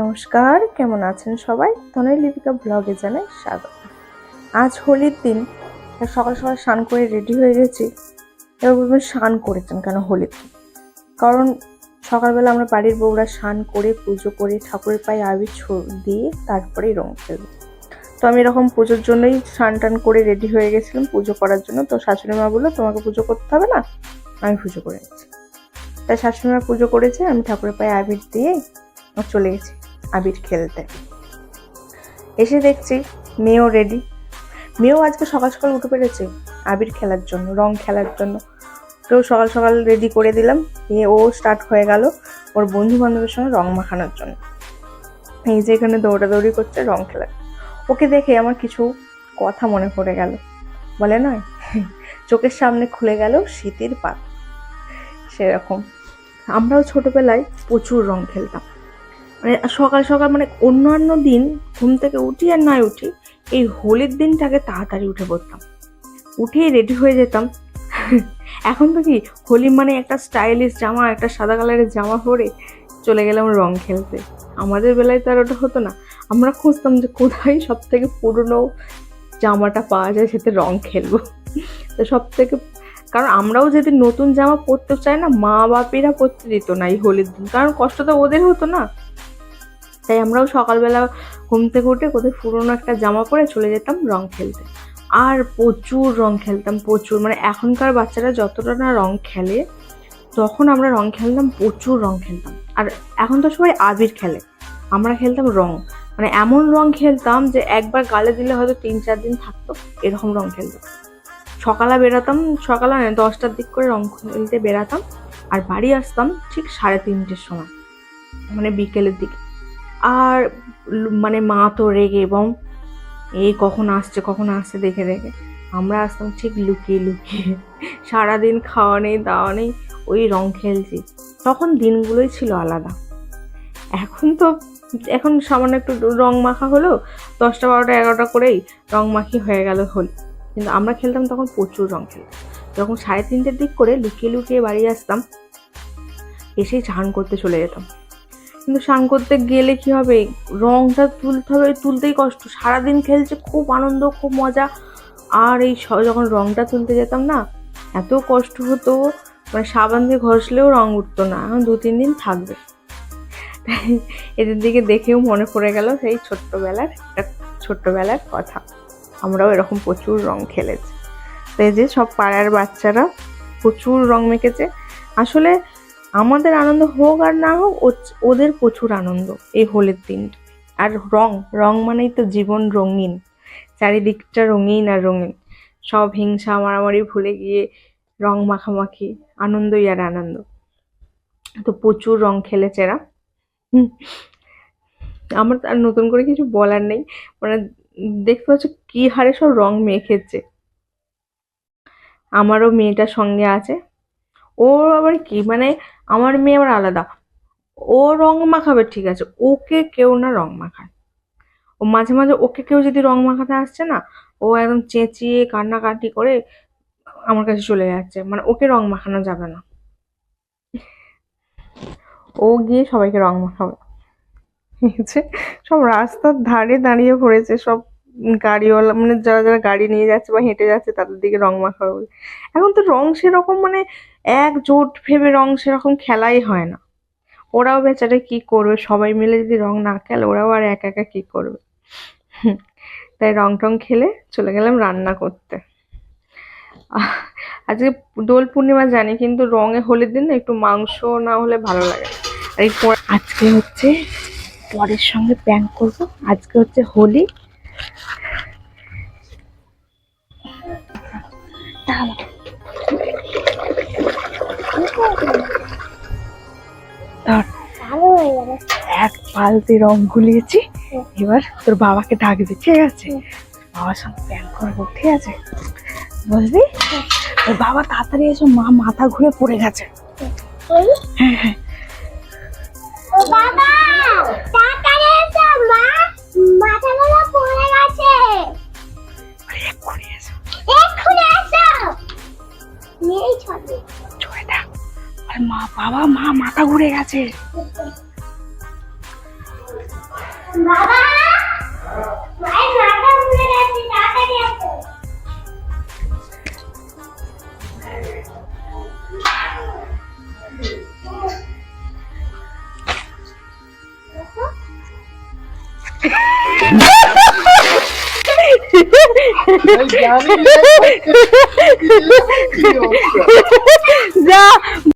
নমস্কার, কেমন আছেন সবাই? তনয় লিপিকা ব্লগে জানাই স্বাগত। আজ হোলির দিন সকাল সকাল স্নান করে রেডি হয়ে গেছি। এবার বলবেন স্নান করেছেন কেন হোলির দিন কারণ সকালবেলা আমরা বাড়ির বউরা স্নান করে, পুজো করে, ঠাকুরের পায়ে আবির দিয়ে তারপরেই রং খেলব তো আমি এরকম পুজোর জন্যই স্নান টান করে রেডি হয়ে গেছিলাম পুজো করার জন্য। তো শাশুড়ি মা বলল, তোমাকে পুজো করতে হবে না? আমি পুজো করে তাই শাশুড়ি মা পুজো করেছে, আমি ঠাকুরের পায়ে আবির দিয়ে চলে গেছি। আবির খেলতে। এসে দেখছি মেয়েও রেডি মেয়েও আজকে সকাল সকাল উঠে পেরেছে আবির খেলার জন্য, রং খেলার জন্য। তো সকাল সকাল রেডি করে দিলাম দিয়ে ও স্টার্ট হয়ে গেল ওর বন্ধু বান্ধবের সঙ্গে রং মাখানোর জন্য। এই যে এখানে দৌড়াদৌড়ি করছে, রং খেলার ওকে দেখে আমার কিছু কথা মনে পড়ে গেল। বলে নয় চোখের সামনে খুলে গেল শীতের পাত। সেরকম। আমরাও ছোটবেলায় প্রচুর রং খেলতাম। মানে সকাল সকাল মানে অন্যান্য দিন ঘুম থেকে উঠি আর নয় উঠি, এই হোলির দিনটাকে তাড়াতাড়ি উঠে পড়তাম। উঠেই রেডি হয়ে যেতাম। এখন তো কি, হোলি মানে একটা স্টাইলিশ জামা, একটা সাদা কালারের জামা পরে চলে গেলাম রং খেলতে। আমাদের বেলায় তো আর ওটা হতো না। আমরা খুঁজতাম যে কোথায় সব থেকে পুরনো জামাটা পাওয়া যায়, সেতে রং খেলব। তো সব থেকে কারণ আমরাও যদি নতুন জামা পরতে চাই না, মা বাপিরা পরতে দিত না এই হোলির দিন। কারণ কষ্ট তো ওদের হতো না। তাই আমরাও সকালবেলা ঘুম থেকে উঠে কোথায় পুরোনো একটা জামা পরে চলে যেতাম রং খেলতে। আর প্রচুর রং খেলতাম, প্রচুর। মানে এখনকার বাচ্চারা যতটা না রং খেলে, তখন আমরা রং খেলতাম, প্রচুর রং খেলতাম। আর এখন তো সবাই আবির খেলে। আমরা খেলতাম রং। মানে এমন রং খেলতাম যে একবার গালে দিলে হয়তো তিন চার দিন থাকতো, এরকম রং খেলতাম। সকালে বেরাতাম সকালে নয় দশটার দিক করে রং খেলতে বেরাতাম আর বাড়ি আসতাম ঠিক সাড়ে তিনটের সময়। মানে বিকেলের দিকে। আর মানে মা তো রেগে এবং এই কখন আসছে কখন আসছে দেখে দেখে। আমরা আসতাম ঠিক লুকিয়ে লুকিয়ে। সারাদিন খাওয়া নেই, দাওয়া নেই, ওই রং খেলছি। তখন দিনগুলোই ছিল আলাদা। এখন তো, এখন সামান্য একটু রং মাখা হলো, দশটা, বারোটা, এগারোটা করেই রং মাখি হয়ে গেল হোলি। কিন্তু আমরা খেলতাম তখন প্রচুর রং খেলতাম। যখন সাড়ে তিনটের দিক করে লুকিয়ে লুকিয়ে বাড়ি আসতাম, এসেই স্নান করতে চলে যেতাম। কিন্তু স্নান করতে গেলে কি হবে? রংটা তুলতে হবে, তুলতেই কষ্ট। সারাদিন খেলছে, খুব আনন্দ, খুব মজা। আর এই যখন রংটা তুলতে যেতাম না, এত কষ্ট হতো মানে সাবান দিয়ে ঘষলেও রং উঠতো না। দু, তিন দিন থাকবে। তাই এদের দিকে দেখেও মনে পড়ে গেল সেই ছোট্টবেলার একটা ছোট্টবেলার কথা। আমরাও এরকম প্রচুর রং খেলেছি। তো এই যে সব পাড়ার বাচ্চারা প্রচুর রং মেখেছে। আসলে আমাদের আনন্দ হোক আর না হোক ওদের প্রচুর আনন্দ এই হোলির দিনটা আর রং রং মানেই তো জীবন রঙিন। চারিদিকটা রঙিন আর রঙিন। সব হিংসা, মারামারি ভুলে গিয়ে রং মাখামাখি, আনন্দই আর আনন্দ। তো প্রচুর রং খেলেছে এরা। আমার আর নতুন করে কিছু বলার নেই। মানে দেখতে পাচ্ছ কি হারে সব রং মেখেছে। আমারও মেয়েটার সঙ্গে আছে। ওর আবার কি? মানে আমার মেয়ে আবার আলাদা। ও রং মাখাবে, ঠিক আছে। ওকে কেউ না রং মাখায়। ও মাঝে মাঝে ওকে কেউ যদি রং মাখাতে আসছে না, ও একদম চেঁচিয়ে কান্নাকাটি করে আমার কাছে চলে যাচ্ছে। মানে ওকে রং মাখানো যাবে না। ও গিয়ে সবাইকে রং মাখাবে। সব রাস্তার ধারে দাঁড়িয়ে পড়েছে সব। গাড়িওয়ালা মানে যারা যারা গাড়ি নিয়ে যাচ্ছে বা হেঁটে যাচ্ছে তাদের দিকে রং মাখাবে বলে এখন তো রং সেরকম মানে এক জোট ভেবে রং সেরকম খেলাই হয় না। ওরাও বেচারা কি করবে? সবাই মিলে যদি রং না খেলে ওরাও আর একা একা কি করবে? তাই রং টং খেলে চলে গেলাম রান্না করতে। আজকে দোল পূর্ণিমা জানি, কিন্তু রঙে হোলির দিন একটু মাংস না হলে ভালো লাগে আজকে হচ্ছে পরের সঙ্গে প্যাং করব। আজকে হচ্ছে হোলি। এক বালতি রং গুলিয়েছি। এবার তোর বাবাকে ডাকবি ঠিক আছে? বাবার সঙ্গে প্যাং করব ঠিক আছে? বুঝলি? তোর বাবা তাড়াতাড়ি এসো মা মাথা ঘুরে পড়ে গেছে। হ্যাঁ হ্যাঁ। আরে মা বাবা মা মাথা ঘুরে গেছে? যা